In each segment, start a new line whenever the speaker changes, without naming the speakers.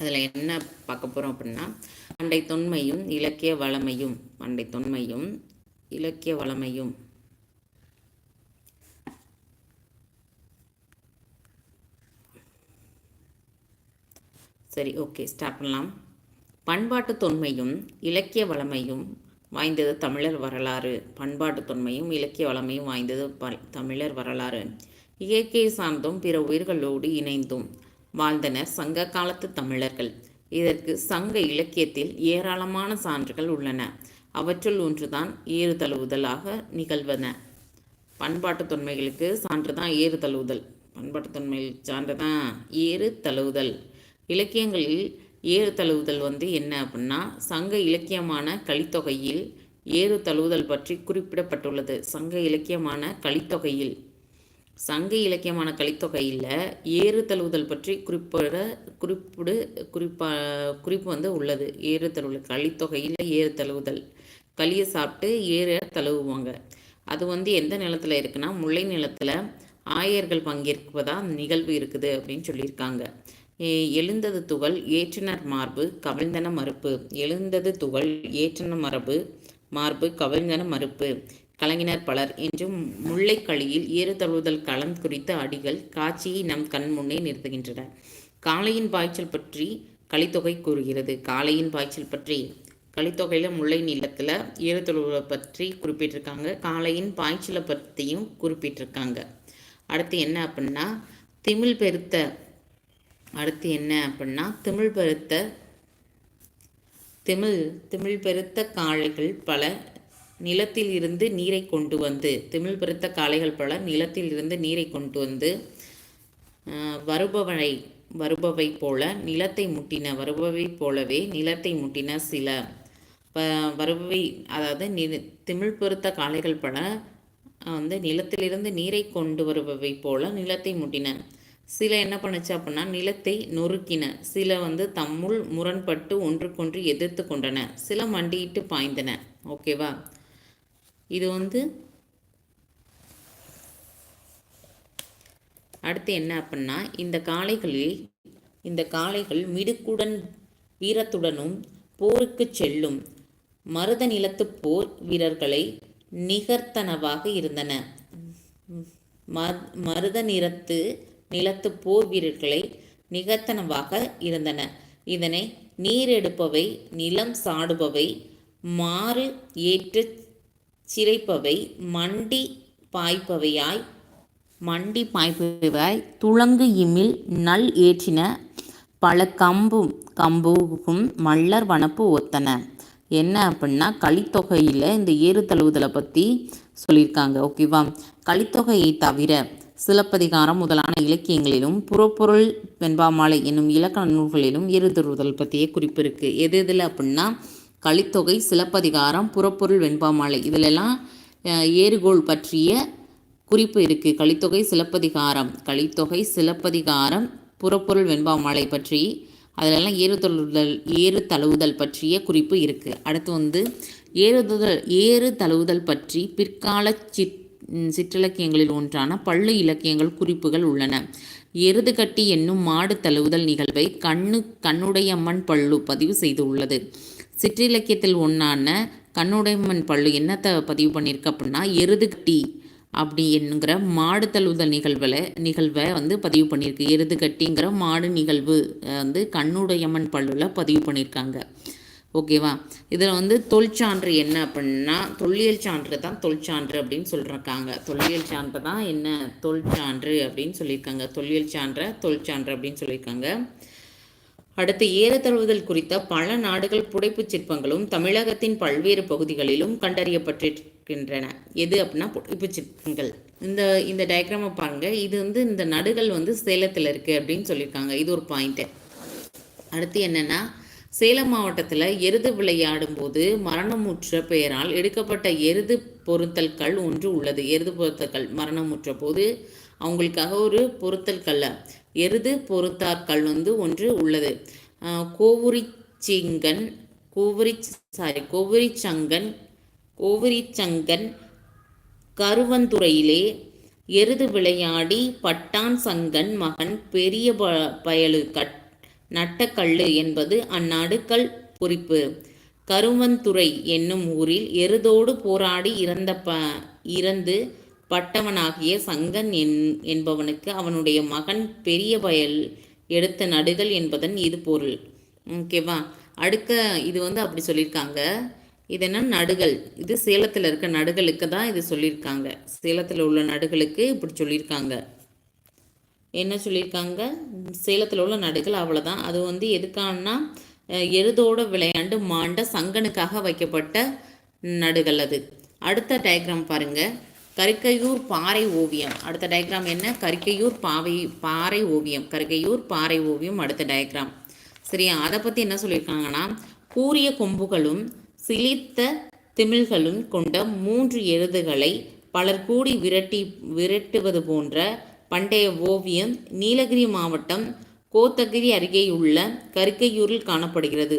அதில் என்ன பார்க்க போகிறோம் அப்படின்னா பண்டை தொன்மையும் இலக்கிய வளமையும் பண்டை தொன்மையும் இலக்கிய வளமையும். சரி ஓகே ஸ்டார்ட் பண்ணலாம். பண்பாட்டு தொன்மையும் இலக்கிய வளமையும் வாய்ந்தது தமிழர் வரலாறு. பண்பாட்டு தொன்மையும் இலக்கிய வளமையும் வாய்ந்தது ப தமிழர் வரலாறு. இயற்கை சார்ந்தும் பிற உயிர்களோடு இணைந்தும் வாழ்ந்தனர் சங்க காலத்து தமிழர்கள். இதற்கு சங்க இலக்கியத்தில் ஏராளமான சான்றுகள் உள்ளன. அவற்றுள் ஒன்றுதான் ஏறு தழுவுதலாக நிகழ்வன. பண்பாட்டு தொன்மைகளுக்கு சான்று தான் ஏறு தழுவுதல் பண்பாட்டு தொன்மைகள் சான்று தான் ஏறு தழுவுதல் இலக்கியங்களில் ஏறு தழுவுதல் வந்து என்ன அப்படின்னா சங்க இலக்கியமான கலித்தொகையில் ஏறு தழுவுதல் பற்றி குறிப்பிடப்பட்டுள்ளது. சங்க இலக்கியமான கலித்தொகையில் சங்க இலக்கியமான கலித்தொகையில் ஏறு தழுவுதல் பற்றி குறிப்பிட குறிப்பிடு குறிப்பா குறிப்பு வந்து உள்ளது. ஏறு தழுவுதல் கலித்தொகையில் ஏறு தழுவுதல். களியை சாப்பிட்டு ஏற தழுவுவாங்க. அது வந்து எந்த நிலத்தில் இருக்குன்னா முல்லை நிலத்தில் ஆயர்கள் பங்கேற்பதாக நிகழ்வு இருக்குது அப்படின்னு சொல்லியிருக்காங்க. எழுந்தது துகள் ஏற்றினர் மார்பு கவிழ்ந்தன மறுப்பு. எழுந்தது துகள் ஏற்றின மரபு மார்பு கவிழ்ந்தன மறுப்பு. கலங்கினர் பலர். என்றும் முல்லைக்களியில் ஏறு தழுவுதல் களம் குறித்த அடிகள் காட்சியை நம் கண் முன்னே நிறுத்துகின்றன. காளையின் பாய்ச்சல் பற்றி கலித்தொகை கூறுகிறது. காளையின் பாய்ச்சல் பற்றி கலித்தொகையில் முல்லை நிலத்தில் ஏறு தழுவுதலை பற்றி குறிப்பிட்டிருக்காங்க. காளையின் பாய்ச்சலை பற்றியும் குறிப்பிட்டிருக்காங்க. அடுத்து என்ன அப்படின்னா திமிழ் பெருத்த அடுத்து என்ன அப்படின்னா திமிழ் பெருத்த திமிழ் திமிழ் பெருத்த காளைகள் பல நிலத்தில் இருந்து நீரை கொண்டு வந்து திமிழ் பெருத்த காளைகள் பல நிலத்தில் இருந்து நீரை கொண்டு வந்து வருபவனை வருபவை போல நிலத்தை முட்டின வருபவை போலவே நிலத்தை முட்டின சில வருபவை அதாவது நி திமிழ் பொருத்த காளைகள் பல வந்து நிலத்திலிருந்து நீரை கொண்டு வருபவை போல நிலத்தை முட்டின. சில என்ன பண்ணுச்சு அப்படின்னா நிலத்தை நொறுக்கின. சில வந்து தம்முள் முரண்பட்டு ஒன்றுக்கொன்று எதிர்த்து கொண்டன. சில மண்டியிட்டு பாய்ந்தன. ஓகேவா? இது வந்து அடுத்து என்ன அப்படின்னா இந்த காளைகளில் இந்த காளைகள் மிடுக்குடன் வீரத்துடனும் போருக்கு செல்லும் மருத நிலத்து போர் வீரர்களை நிகர்த்தனவாக இருந்தன. மருத நிறத்து நிலத்து போர் வீரர்களை நிகர்த்தனவாக இருந்தன. இதனை நீர் எடுப்பவை நிலம் சாடுபவை மாறு ஏற்று சிறைப்பவை மண்டி பாய்ப்பவையாய் மண்டி பாய்ப்பவையாய் துளங்கு இமில் நல் ஏற்றின பல கம்பும் கம்புக்கும் மல்லர் வனப்பு ஒத்தன. என்ன அப்படின்னா கலித்தொகையில் இந்த ஏறு தழுவுதலை பற்றி சொல்லியிருக்காங்க ஓகேவா? கலித்தொகையை தவிர சிலப்பதிகாரம் முதலான இலக்கியங்களிலும் புறப்பொருள் வெண்பாமாலை என்னும் இலக்கண நூல்களிலும் ஏறு தழுவுதல் பற்றிய குறிப்பு இருக்குது எது எதில் அப்படின்னா கலித்தொகை சிலப்பதிகாரம் புறப்பொருள் வெண்பாமாலை. இதிலெல்லாம் ஏறுகோள் பற்றிய குறிப்பு இருக்குது கலித்தொகை சிலப்பதிகாரம். கலித்தொகை சிலப்பதிகாரம் புறப்பொருள் வெண்பாமாலை பற்றி அதிலெல்லாம் ஏறுதழுதல் ஏறு தழுவுதல் பற்றிய குறிப்பு இருக்குது அடுத்து வந்து ஏறுதல் ஏறு தழுவுதல் பற்றி பிற்கால சிற் சிற்றிலக்கியங்களில் ஒன்றான பள்ளு இலக்கியங்கள் குறிப்புகள் உள்ளன. எருது கட்டி என்னும் மாடு தழுவுதல் நிகழ்வை கண்ணு கண்ணுடையம்மன் பள்ளு பதிவு செய்துள்ளது. சிற்றிலக்கியத்தில் ஒன்றான கண்ணுடையம்மன் பள்ளு என்னத்தை பதிவு பண்ணியிருக்கு அப்படின்னா எருதுகட்டி அப்படி என்கிற மாடு தழுவுதல் நிகழ்வில் நிகழ்வை வந்து பதிவு பண்ணியிருக்கு எருது கட்டிங்கிற மாடு நிகழ்வு வந்து கண்ணுடையம்மன் பல்லுவில் பதிவு பண்ணியிருக்காங்க ஓகேவா? இதில் வந்து தொழிற்சான்று என்ன அப்படின்னா தொல்லியல் சான்று தான் தொழிற்சான்று அப்படின்னு சொல்லியிருக்காங்க தொல்லியல் சான்று தான் என்ன தொழிற்சான்று அப்படின்னு சொல்லியிருக்காங்க தொல்லியல் சான்ற தொழிற்சான்று அப்படின்னு சொல்லியிருக்காங்க அடுத்து ஏறுதழுவுதல் குறித்த பல நாடுகள் புடைப்புச் சிற்பங்களும் தமிழகத்தின் பல்வேறு பகுதிகளிலும் கண்டறியப்பட்டிருக்கின்றன. எது அப்படின்னா புடைப்புச் சிற்பங்கள். இந்த இந்த டயக்ராமை பாருங்கள் இது வந்து இந்த நடுகள் வந்து சேலத்தில் இருக்குது அப்படின்னு சொல்லியிருக்காங்க. இது ஒரு பாயிண்ட்டு அடுத்து என்னென்னா சேலம் மாவட்டத்தில் எருது விளையாடும் போது மரணமுற்ற பெயரால் எடுக்கப்பட்ட எருது பொருத்தல் கல் ஒன்று உள்ளது. எருது பொருத்தல் கல் மரணமுற்ற போது அவங்களுக்காக ஒரு பொருத்தல் கல்லை. எருது பொறுத்தாற்கள் வந்து ஒன்று உள்ளது. கோவுரிச்சிங்கன் கோவுரி சாரி கோவுரிச்சங்கன் கோவுரிச்சங்கன் கருவந்துறையிலே எருது விளையாடி பட்டான் சங்கன் மகன் பெரிய ப பயலு கட் நட்டக்கல்லு என்பது அந்நடுக்கல் பொறிப்பு கருவந்துறை என்னும் ஊரில் எருதோடு போராடி இறந்த ப இறந்து பட்டவனாகிய சங்கன் என் என்பவனுக்கு அவனுடைய மகன் பெரிய வயல் எடுத்த நடுகள் என்பதன் இது பொருள். ஓகேவா அடுக்க இது வந்து அப்படி சொல்லியிருக்காங்க இது என்ன? நடுகள். இது சேலத்தில் இருக்க நடுகளுக்கு தான் இது சொல்லியிருக்காங்க சேலத்தில் உள்ள நடுகளுக்கு இப்படி சொல்லியிருக்காங்க என்ன சொல்லியிருக்காங்க சேலத்தில் உள்ள நடுகள் அவ்வளோதான் அது வந்து எதுக்கானா எழுதோட விளையாண்டு மாண்ட சங்கனுக்காக வைக்கப்பட்ட நடுகள் அது. அடுத்த டயக்ராம் பாருங்கள் கருக்கையூர் பாறை ஓவியம். அடுத்த டயக்ராம் என்ன? கருக்கையூர் பாவை பாறை ஓவியம். கருக்கையூர் பாறை ஓவியம் அடுத்த டயக்ராம் சரியா? அதை பற்றி என்ன சொல்லியிருக்காங்கன்னா கூரிய கொம்புகளும் சிலித்த திமிழ்களும் கொண்ட மூன்று எருதுகளை பலர் கூடி விரட்டி விரட்டுவது போன்ற பண்டைய ஓவியம் நீலகிரி மாவட்டம் கோத்தகிரி அருகேயுள்ள கருக்கையூரில் காணப்படுகிறது.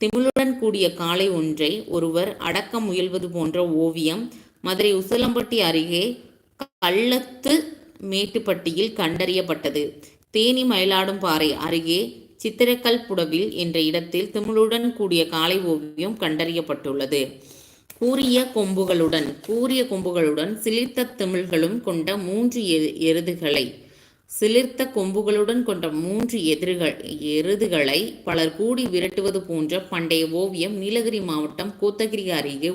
திமிழுடன் கூடிய காளை ஒன்றை ஒருவர் அடக்க முயல்வது போன்ற ஓவியம் மதுரை உசிலம்பட்டி அருகே கள்ளத்து மேட்டுப்பட்டியில் கண்டறியப்பட்டது. தேனி மயிலாடும் பாறை அருகே சித்திரக்கல் புடவில் என்ற இடத்தில் திமிழுடன் கூடிய காலை ஓவியம் கண்டறியப்பட்டுள்ளது. கூரிய கொம்புகளுடன் கூரிய கொம்புகளுடன் சிலிர்த்த திமிழ்களும் கொண்ட மூன்று எருதுகளை சிலிர்த்த கொம்புகளுடன் கொண்ட மூன்று எதிர்கள் எருதுகளை பலர் கூடி விரட்டுவது போன்ற பண்டைய ஓவியம் நீலகிரி மாவட்டம் கோத்தகிரி அருகே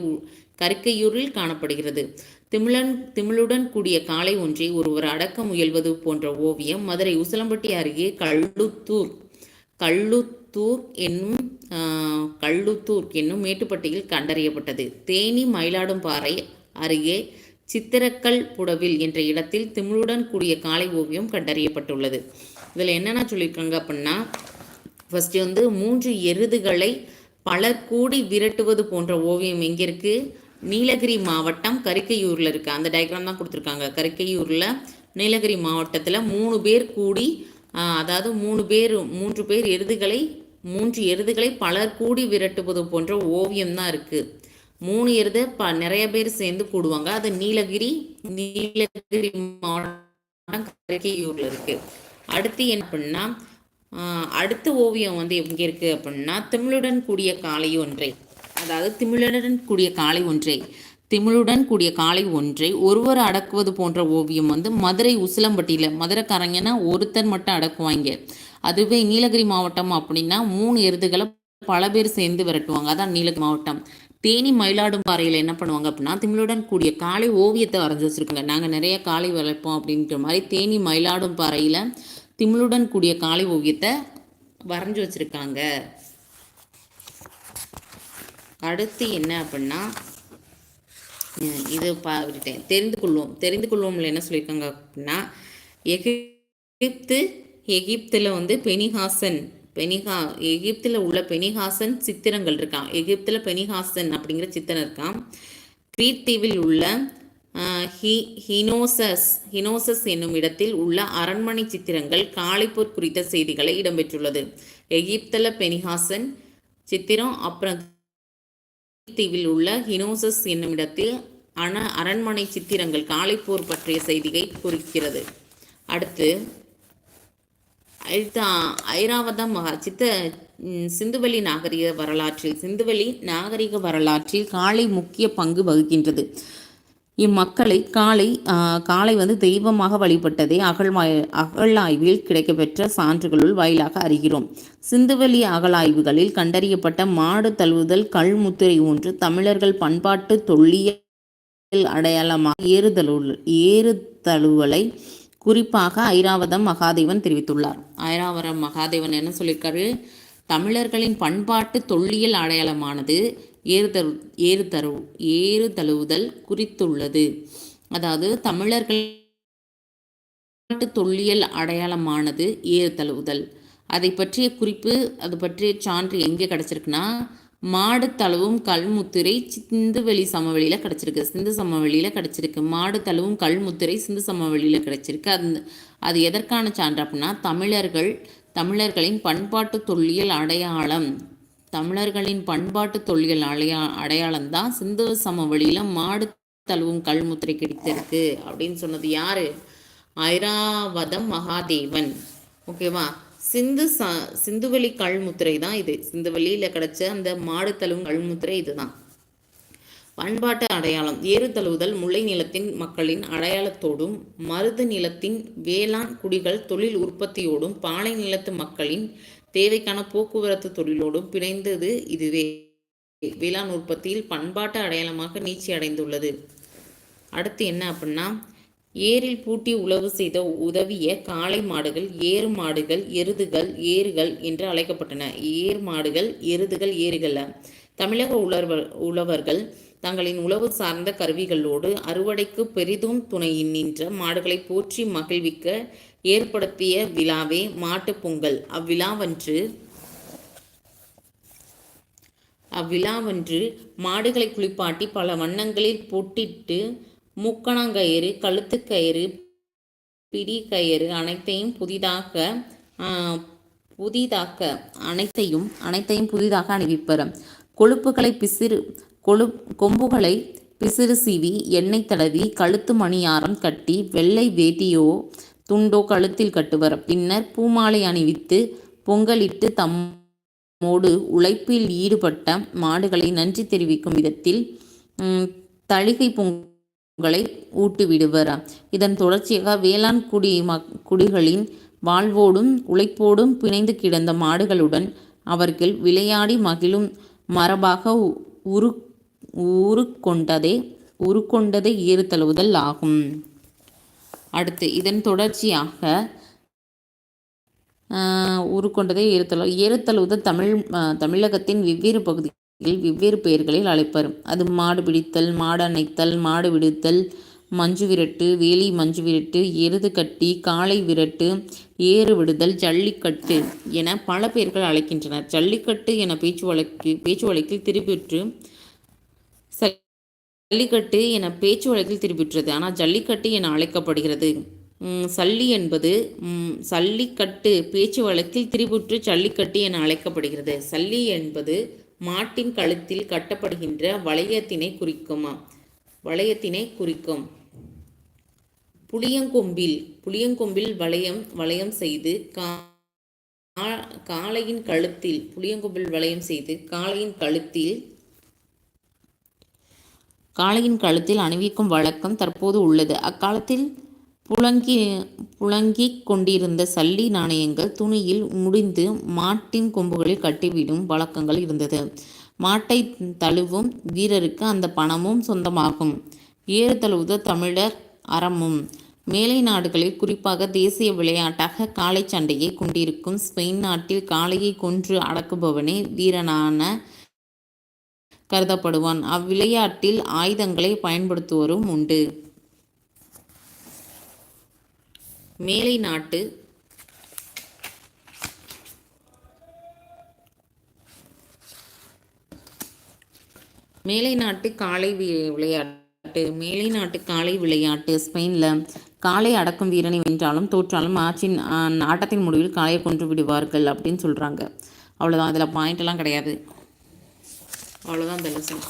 கருக்கையூரில் காணப்படுகிறது. திமிழன் திமிழுடன் கூடிய காளை ஒன்றை ஒருவர் அடக்க முயல்வது போன்ற ஓவியம் மதுரை உசிலம்பட்டி அருகே கள்ளுத்தூர் கள்ளுத்தூர் என்னும் கள்ளுத்தூர் என்னும் மேட்டுப்பட்டியில் கண்டறியப்பட்டது. தேனி மயிலாடும்பாறை அருகே சித்திரக்கல் புடவில் என்ற இடத்தில் திமிழுடன் கூடிய காளை ஓவியம் கண்டறியப்பட்டுள்ளது. இதில் என்னென்ன சொல்லியிருக்காங்க அப்படின்னா ஃபஸ்ட்டு வந்து மூன்று எருதுகளை பலர் கூடி விரட்டுவது போன்ற ஓவியம் எங்கே இருக்குது நீலகிரி மாவட்டம் கரிக்கையூரில் இருக்குது அந்த டயக்ராம் தான் கொடுத்துருக்காங்க. கரிக்கையூரில் நீலகிரி மாவட்டத்தில் மூணு பேர் கூடி அதாவது மூணு பேர் மூன்று பேர் எருதுகளை மூன்று எருதுகளை பலர் கூடி விரட்டுவது போன்ற ஓவியம் தான் இருக்குது மூணு எருது ப நிறைய பேர் சேர்ந்து கூடுவாங்க. அது நீலகிரி நீலகிரி மாவட்டம் கரிக்கையூரில் இருக்குது அடுத்து என்ன அப்படின்னா அடுத்த ஓவியம் வந்து எங்கே இருக்குது அப்படின்னா தமிழுடன் கூடிய காளை ஒன்றை. அதாவது திமிழுடன் கூடிய காளை ஒன்றை திமிழுடன் கூடிய காளை ஒன்றை ஒருவர் அடக்குவது போன்ற ஓவியம் வந்து மதுரை உசிலம்பட்டியில் மதுரைக்காரங்கன்னா ஒருத்தர் மட்டும் அடக்குவாங்க அதுவே நீலகிரி மாவட்டம் அப்படின்னா மூணு எருதுகளை பல பேர் சேர்ந்து விரட்டுவாங்க. அதான் நீலகிரி மாவட்டம். தேனி மயிலாடும் பாறையில் என்ன பண்ணுவாங்க அப்படின்னா திமிழுடன் கூடிய காளை ஓவியத்தை வரைஞ்சி வச்சுருக்காங்க. நாங்கள் நிறைய காளை வளர்ப்போம் அப்படின்ற மாதிரி தேனி மயிலாடும் பாறையில் திமிழுடன் கூடிய காளை ஓவியத்தை வரைஞ்சி வச்சுருக்காங்க. அடுத்து என்ன அப்படின்னா இது பாவிட்டேன் தெரிந்து கொள்வோம். தெரிந்து கொள்வோம்ல என்ன சொல்லியிருக்காங்க அப்படின்னா எகிப்து எகிப்தில் வந்து பெனிஹாசன் பெனிஹா எகிப்தில் உள்ள பெனிஹாசன் சித்திரங்கள் இருக்கான் எகிப்தில் பெனிஹாசன் அப்படிங்கிற சித்திரம் இருக்கான் கிரீத் தீவில் உள்ள ஹி ஹினோசஸ் ஹினோசஸ் என்னும் இடத்தில் உள்ள அரண்மனை சித்திரங்கள் காளிப்பூர் குறித்த செய்திகளை இடம்பெற்றுள்ளது. எகிப்தில் பெனிஹாசன் சித்திரம் அப்புறம் தீவில் உள்ள ஹினோசஸ் என்னும் இடத்தில் அரண்மனை சித்திரங்கள் காளைப்போர் பற்றிய செய்தியை குறிக்கிறது. அடுத்து ஐராவதம் மகா சித்த சிந்துவெளி நாகரிக வரலாற்றில் சிந்துவெளி நாகரிக வரலாற்றில் காளை முக்கிய பங்கு வகிக்கின்றது. இம்மக்களை காளை காளை வந்து தெய்வமாக வழிபட்டதை அகழ்வாய் அகழாய்வில் கிடைக்கப்பெற்ற சான்றுகளுள் வாயிலாக அறிகிறோம். சிந்துவெளி அகழாய்வுகளில் கண்டறியப்பட்ட மாடு தழுவுதல் கல்முத்திரை ஒன்று தமிழர்கள் பண்பாட்டு தொல்லியல் அடையாளமாக ஏறுதழு ஏறுதழுவலை குறிப்பாக ஐராவதம் மகாதேவன் தெரிவித்துள்ளார். ஐராவரம் மகாதேவன் என்ன சொல்லியிருக்காரு? தமிழர்களின் பண்பாட்டு தொல்லியல் அடையாளமானது ஏறுதரு ஏறுதரு ஏறு தழுவுதல் குறித்துள்ளது. அதாவது தமிழர்கள் தொல்லியல் அடையாளமானது ஏறு தழுவுதல். அதை பற்றிய குறிப்பு அது பற்றிய சான்று எங்கே கிடச்சிருக்குன்னா மாடு தழுவும் கல்முத்திரை சிந்துவெளி சமவெளியில் கிடச்சிருக்கு. சிந்து சமவெளியில் கிடச்சிருக்கு. மாடு தழுவும் கல்முத்திரை சிந்து சமவெளியில் கிடச்சிருக்கு. அது அது எதற்கான சான்று அப்படின்னா தமிழர்கள் தமிழர்களின் பண்பாட்டு தொல்லியல் அடையாளம் தமிழர்களின் பண்பாட்டு தொல்லியல் அடையா அடையாளம்தான் சிந்து சமவெளியில் மாடு தழுவும் கல்முத்திரை கிடைத்திருக்கு அப்படின்னு சொன்னது யாரு? ஐராவதம் மகாதேவன். ஓகேவா? சிந்து சா சிந்துவெளி கல்முத்திரை தான் இது. சிந்துவெளியில் கிடைச்ச அந்த மாடு தழுவும் கல்முத்திரை இதுதான். பண்பாட்டு அடையாளம். ஏறு தழுவுதல் முல்லை நிலத்தின் மக்களின் அடையாளத்தோடும் மருது நிலத்தின் வேளாண் குடிகள் தொழில் உற்பத்தியோடும் பாலை நிலத்து மக்களின் தேவைக்கான போக்குவரத்து தொழிலோடும் பிணைந்தது இதுவே. வேளாண் உற்பத்தியில் பண்பாட்டு அடையாளமாக நீச்சி அடைந்துள்ளது. அடுத்து என்ன அப்படின்னா ஏரில் பூட்டி உழவு செய்த உதவிய காளை மாடுகள் ஏறு மாடுகள் எருதுகள் ஏறுகள் என்று அழைக்கப்பட்டன. ஏர் மாடுகள் எருதுகள் ஏறுகள். தமிழக உழவர் உழவர்கள் தங்களின் உழவு சார்ந்த கருவிகளோடு அறுவடைக்கு பெரிதும் துணை நின்ற மாடுகளை போற்றி மகிழ்விக்க ஏற்படுத்திய விழாவே மாட்டுப் பொங்கல். அவ்விழாவன்று அவ்விழாவன்று மாடுகளை குளிப்பாட்டி பல வண்ணங்களில் பொட்டிட்டு மூக்கணாங்கயிறு கழுத்துக்கயிறு பிடி கயிறு அனைத்தையும் புதிதாக புதிதாக்க அனைத்தையும் அனைத்தையும் புதிதாக அணிவிப்பர். கொழுப்புகளை பிசிறு கொழு கொம்புகளை பிசிறு சீவி எண்ணெய் தடவி கழுத்து மணியாரம் கட்டி வெள்ளை வேட்டியோ துண்டோ கழுத்தில் கட்டுவர். பின்னர் பூமாலை அணிவித்து பொங்கலிட்டு தம்மோடு உழைப்பில் ஈடுபட்ட மாடுகளை நன்றி தெரிவிக்கும் விதத்தில் தளிகை பொங்கலை ஊட்டிவிடுவர். இதன் தொடர்ச்சியாக வேளாண் குடி மக் குடிகளின் வாழ்வோடும் உழைப்போடும் பிணைந்து கிடந்த மாடுகளுடன் அவர்கள் விளையாடி மகிழும் மரபாக உரு உருக்கொண்டதே உருக்கொண்டதை ஏறுதழுவுதல் ஆகும். அடுத்து இதன் தொடர்ச்சியாக உருக்கொண்டதை ஏறுதழு ஏறுதழுவுதல் தமிழ் தமிழகத்தின் வெவ்வேறு பகுதிகளில் வெவ்வேறு பெயர்களில் அழைப்பர். அது மாடு பிடித்தல் மாடு அணைத்தல் மாடு விடுத்தல் மஞ்சு விரட்டு வேலி மஞ்சு விரட்டு எருது கட்டி காளை விரட்டு ஏறு விடுதல் ஜல்லிக்கட்டு என பல பெயர்கள் அழைக்கின்றனர். ஜல்லிக்கட்டு என பேச்சு வழக்கு பேச்சு வழக்கில் திருப்பிற்று ஜல்லிக்கட்டு என பேச்சு வழக்கில் திருப்பிட்டுறது ஆனால் ஜல்லிக்கட்டு என அழைக்கப்படுகிறது. சல்லி என்பது சல்லிக்கட்டு பேச்சு வழக்கில் திரிபுற்று ஜல்லிக்கட்டு என அழைக்கப்படுகிறது. சல்லி என்பது மாட்டின் கழுத்தில் கட்டப்படுகின்ற வளையத்தினை குறிக்குமா. வளையத்தினை குறிக்கும். புளியங்கொம்பில் புளியங்கொம்பில் வளையம் வளையம் செய்து கா காளையின் கழுத்தில் புளியங்கொம்பில் வளையம் செய்து காளையின் கழுத்தில் காளையின் கழுத்தில் அணிவிக்கும் வழக்கம் தற்போது உள்ளது. அக்காலத்தில் புழங்கி புழங்கிக் கொண்டிருந்த சல்லி நாணயங்கள் துணியில் முடிந்து மாட்டின் கொம்புகளில் கட்டிவிடும் வழக்கங்கள் இருந்தது. மாட்டை தழுவும் வீரருக்கு அந்த பணமும் சொந்தமாகும். ஏறு தழுவுத தமிழர் அறமும். மேலை நாடுகளில் குறிப்பாக தேசிய விளையாட்டாக காளை சண்டையை கொண்டிருக்கும் ஸ்பெயின் நாட்டில் காளையை கொன்று அடக்குபவனே வீரனான கருதப்படுவான். அவ்விளையாட்டில் ஆயுதங்களை பயன்படுத்துவோரும் உண்டு. மேலை நாட்டு மேலை நாட்டு காளை விளையாட்டு. மேலை நாட்டு காளை விளையாட்டு ஸ்பெயினில் காளை அடக்கும் வீரனை வென்றாலும் தோற்றாலும் ஆட்சியின் ஆட்டத்தின் முடிவில் காளையை கொன்று விடுவார்கள் அப்படின்னு சொல்கிறாங்க அவ்வளோதான் அதில் பாயிண்டெல்லாம் கிடையாது. அவ்வளோதான் அந்த லெசன்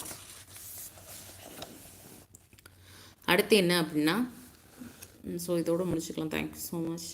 அடுத்து என்ன அப்படின்னா ஸோ இதோடு முடிச்சுக்கலாம். Thank you so much